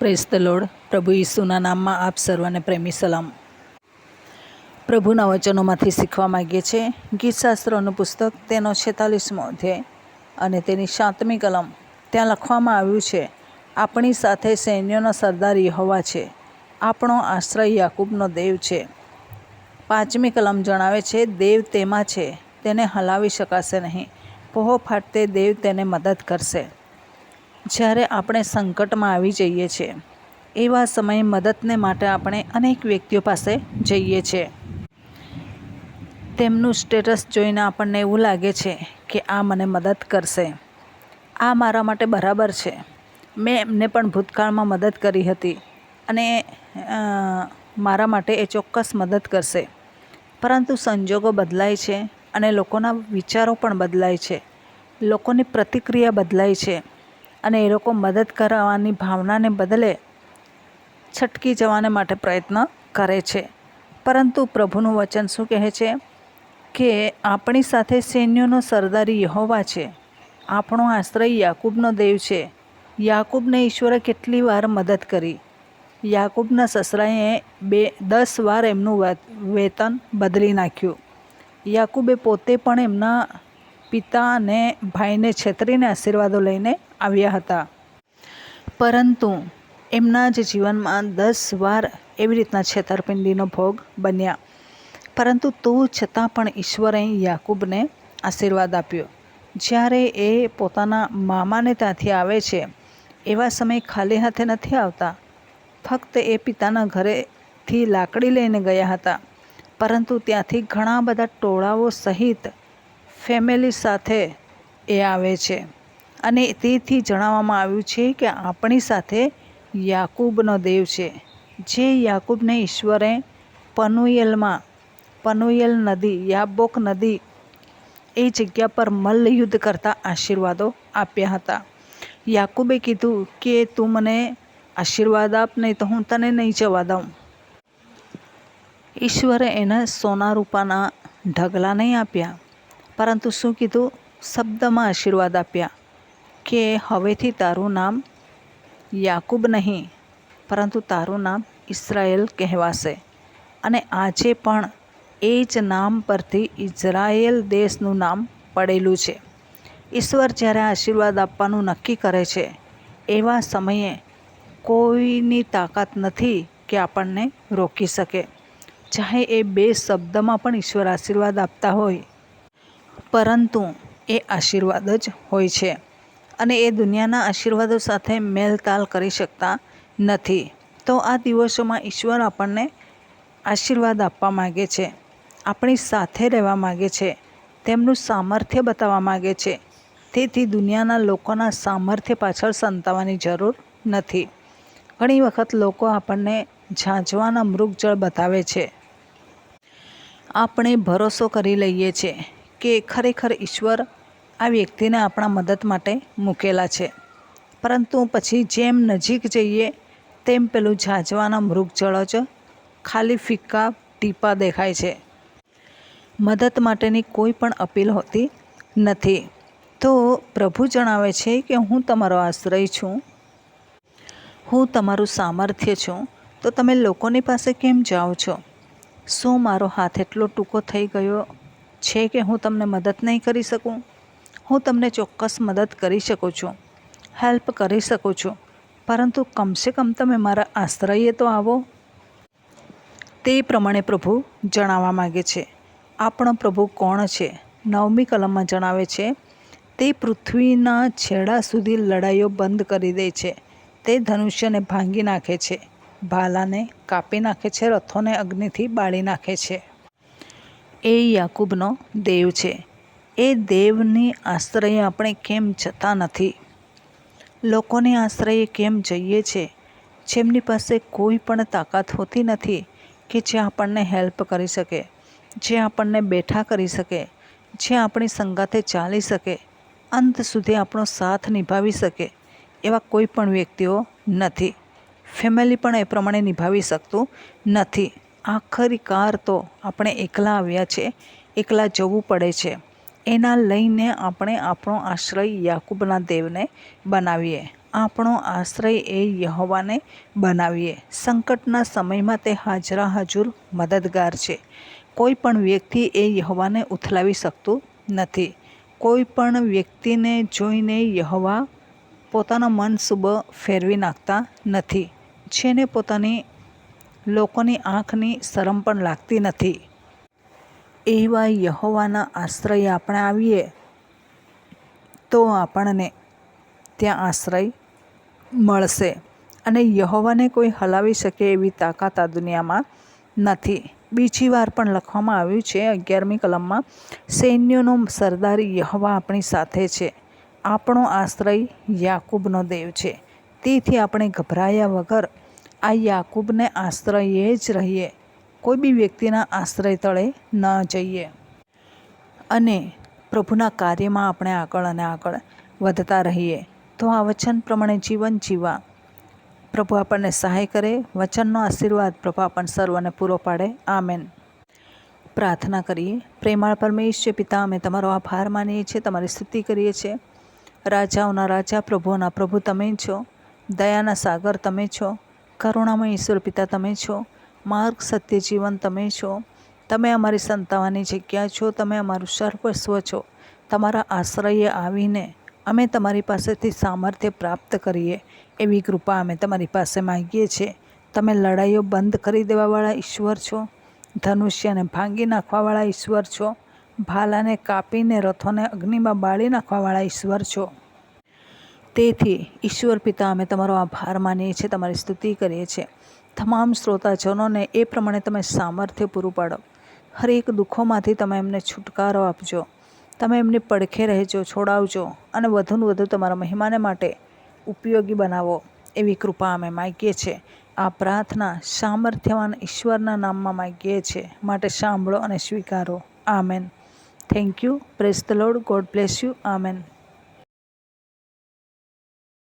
Press પ્રભુ ઈસુના નામમાં આપ સર્વને પ્રેમી સલામ. પ્રભુના વચનોમાંથી શીખવા માગીએ છીએ. ગીતશાસ્ત્રનું પુસ્તક તેનો છેતાલીસમો અધ્યાય. અને તેની સાતમી કલમ. ત્યાં લખવામાં આવ્યું છે, આપણી સાથે સૈન્યોનો સરદાર યહોવા છે. આપણો આશ્રય યાકૂબનો દેવ છે. પાંચમી કલમ જણાવે છે, દેવ તેમાં છે. તેને હલાવી શકાશે નહીં. પોહો ફાટતે દેવ તેને મદદ કરશે. જ્યારે આપણે સંકટમાં આવી જઈએ છીએ, એવા સમયે મદદને માટે આપણે અનેક વ્યક્તિઓ પાસે જઈએ છીએ. તેમનું સ્ટેટસ જોઈને આપણને એવું લાગે છે કે આ મને મદદ કરશે. આ મારા માટે બરાબર છે. મેં એમને પણ ભૂતકાળમાં મદદ કરી હતી અને મારા માટે એ ચોક્કસ મદદ કરશે. પરંતુ સંજોગો બદલાય છે અને લોકોના વિચારો પણ બદલાય છે. લોકોની પ્રતિક્રિયા બદલાય છે. અને એ લોકો મદદ કરવાની ભાવનાને બદલે છટકી જવાને માટે પ્રયત્ન કરે છે. પરંતુ પ્રભુનું વચન શું કહે છે? કે આપણી સાથે સૈન્યોનો સરદારી યહોવા છે. આપણો આશ્રય યાકૂબનો દેવ છે. યાકૂબને ઈશ્વરે કેટલી વાર મદદ કરી. યાકૂબના સસરાએ બે, દસ વાર એમનું વેતન બદલી નાખ્યું. યાકૂબે પોતે પણ એમના પિતા અને ભાઈને છેતરીને આશીર્વાદો લઈને આવ્યા હતા. પરંતુ એમના જ જીવનમાં દસ વાર એવી રીતના છેતરપિંડીનો ભોગ બન્યા. પરંતુ તો છતાં પણ ઈશ્વરે યાકૂબને આશીર્વાદ આપ્યો. જ્યારે એ પોતાના મામાને ત્યાંથી આવે છે, એવા સમયે ખાલી હાથે નથી આવતા. ફક્ત એ પિતાના ઘરેથી લાકડી લઈને ગયા હતા. પરંતુ ત્યાંથી ઘણા બધા ટોળાઓ સહિત ફેમિલી સાથે એ આવે છે. અને તેથી જણાવવામાં આવ્યું છે કે આપણી સાથે યાકૂબનો દેવ છે. જે યાકૂબને ઈશ્વરે પનુયેલમાં, પનુયેલ નદી, યાબોક નદી એ જગ્યા પર મલ્લયુદ્ધ કરતા આશીર્વાદો આપ્યા હતા. યાકૂબે કીધું કે, તું મને આશીર્વાદ આપ, નહીં તો હું તને નહીં જવા દઉં. ઈશ્વરે એને સોના રૂપાના ઢગલા નહીં આપ્યા, પરંતુ શું કીધું? શબ્દમાં આશીર્વાદ આપ્યા. કે હવેથી તારું નામ યાકૂબ નહીં, પરંતુ તારું નામ ઇસરાયેલ કહેવાશે. અને આજે પણ એ જ નામ પરથી ઇઝરાયેલ દેશનું નામ પડેલું છે. ઈશ્વર જ્યારે આશીર્વાદ આપવાનું નક્કી કરે છે, એવા સમયે કોઈની તાકાત નથી કે આપણને રોકી શકે. ચાહે એ બે શબ્દમાં પણ ઈશ્વર આશીર્વાદ આપતા હોય, પરંતુ એ આશીર્વાદ જ હોય છે. અને એ દુનિયાના આશીર્વાદો સાથે મેલતાલ કરી શકતા નથી. તો આ દિવસોમાં ઈશ્વર આપણને આશીર્વાદ આપવા માગે છે, આપણી સાથે રહેવા માગે છે, તેમનું સામર્થ્ય બતાવવા માગે છે. તેથી દુનિયાના લોકોના સામર્થ્ય પાછળ સંતાવાની જરૂર નથી. ઘણી વખત લોકો આપણને ઝાંઝવાના મૃગજળ બતાવે છે. આપણે ભરોસો કરી લઈએ છીએ કે ખરેખર ઈશ્વર આ વ્યક્તિને આપણા મદદ માટે મૂકેલા છે. પરંતુ પછી જેમ નજીક જઈએ, તેમ પેલું ઝાંઝવાના મૃગજળ જ ખાલી ફિક્કા ટીપા દેખાય છે. મદદ માટેની કોઈ પણ અપીલ હોતી નથી. તો પ્રભુ જણાવે છે કે હું તમારો આશ્રય છું. હું તમારું સામર્થ્ય છું. તો તમે લોકોની પાસે કેમ જાઓ છો? શું મારો હાથ એટલો ટૂંકો થઈ ગયો છે કે હું તમને મદદ નહીં કરી શકું? હું તમને ચોક્કસ મદદ કરી શકું છું, હેલ્પ કરી શકું છું, પરંતુ કમસે કમ તમે મારા આશ્રયે તો આવો. તે પ્રમાણે પ્રભુ જણાવવા માગે છે, આપણો પ્રભુ કોણ છે? નવમી કલમમાં જણાવે છે, તે પૃથ્વીના છેડા સુધી લડાઈઓ બંધ કરી દે છે, તે ધનુષ્યને ભાંગી નાખે છે, ભાલાને કાપી નાખે છે, રથોને અગ્નિથી બાળી નાખે છે. એ યાકૂબનો દેવ છે. એ દેવની આશ્રય આપણે કેમ જતા નથી? લોકોની આશ્રયે કેમ જઈએ છે? જેમની પાસે કોઈ પણ તાકાત હોતી નથી કે જે આપણને હેલ્પ કરી શકે, જે આપણને બેઠા કરી શકે, જે આપણી સંગાતે ચાલી શકે, અંત સુધી આપણો સાથ નિભાવી શકે એવા કોઈ પણ વ્યક્તિઓ નથી. ફેમિલી પણ એ પ્રમાણે નિભાવી શકતું નથી. આખરી કાર તો આપણે એકલા આવ્યા છે, એકલા જવું પડે છે. એના લઈને આપણે આપણો આશ્રય યાકૂબના દેવને બનાવીએ. આપણો આશ્રય એ યહોવાને બનાવીએ. સંકટના સમયમાં તે હાજરા હજુર મદદગાર છે. કોઈ પણ વ્યક્તિ એ યહોવાને ઉથલાવી શકતું નથી. કોઈ પણ વ્યક્તિને જોઈને યહોવા પોતાના મન શુભ ફેરવી નાખતા નથી. જેને પોતાની લોકોની આંખની શરમ પણ લાગતી નથી. એવા યહોવાના આશ્રય આપણે આવીએ, તો આપણને ત્યાં આશ્રય મળશે અને યહોવાને કોઈ હલાવી શકે એવી તાકાત આ દુનિયામાં નથી. બીજી વાર પણ લખવામાં આવ્યું છે અગિયારમી કલમમાં, સૈન્યોનો સરદાર યહોવા આપણી સાથે છે. આપણો આશ્રય યાકૂબનો દેવ છે. તેથી આપણે ગભરાયા વગર આ યાકૂબને આશ્રયે જ રહીએ. કોઈ બી વ્યક્તિના આશ્રય તળે ન જઈએ. અને પ્રભુના કાર્યમાં આપણે આગળ અને આગળ વધતા રહીએ. તો આ વચન પ્રમાણે જીવન જીવવા. પ્રભુ આપણને સહાય કરે, વચનનો આશીર્વાદ પ્રભુ આપણને સર્વને પૂરો પાડે. આમેન. પ્રાર્થના કરીએ. પ્રેમાળ પરમેશ્વર પિતા, અમે તમારો આભાર માનીએ છીએ, તમારી સ્તુતિ કરીએ છીએ. રાજાઓના રાજા, પ્રભુઓના પ્રભુ તમે છો. દયાના સાગર તમે છો. કરુણામય ઈશ્વર પિતા તમે છો. માર્ગ સત્ય જીવન તમે છો. તમે અમારી સંતાવાની જગ્યા છો. તમે અમારું સર્વસ્વ છો. તમારા આશ્રયે આવીને અમે તમારી પાસેથી સામર્થ્ય પ્રાપ્ત કરીએ. એવી કૃપા અમે તમારી પાસે માગીએ છીએ તમે લડાઈઓ બંધ કરી દેવાવાળા ઈશ્વર છો. ધનુષ્યને ભાંગી નાખવાવાળા ઈશ્વર છો. ભાલાને કાપીને રથોને અગ્નિમાં બાળી નાખવાવાળા ઈશ્વર છો. તેથી ઈશ્વર પિતા, અમે તમારો આભાર માનીએ છીએ, તમારી સ્તુતિ કરીએ છીએ. તમામ શ્રોતાજનોને એ પ્રમાણે તમે સામર્થ્ય પૂરું પાડો. હરેક દુઃખોમાંથી તમે એમને છુટકારો આપજો. તમે એમની પડખે રહેજો, છોડાવજો અને વધુને વધુ તમારા મહેમાને માટે ઉપયોગી બનાવો. એવી કૃપા અમે માગીએ છીએ. આ પ્રાર્થના સામર્થ્યવાન ઈશ્વરના નામમાં માગીએ છીએ. માટે સાંભળો અને સ્વીકારો. Amen. Thank you praise Lord God bless you amen.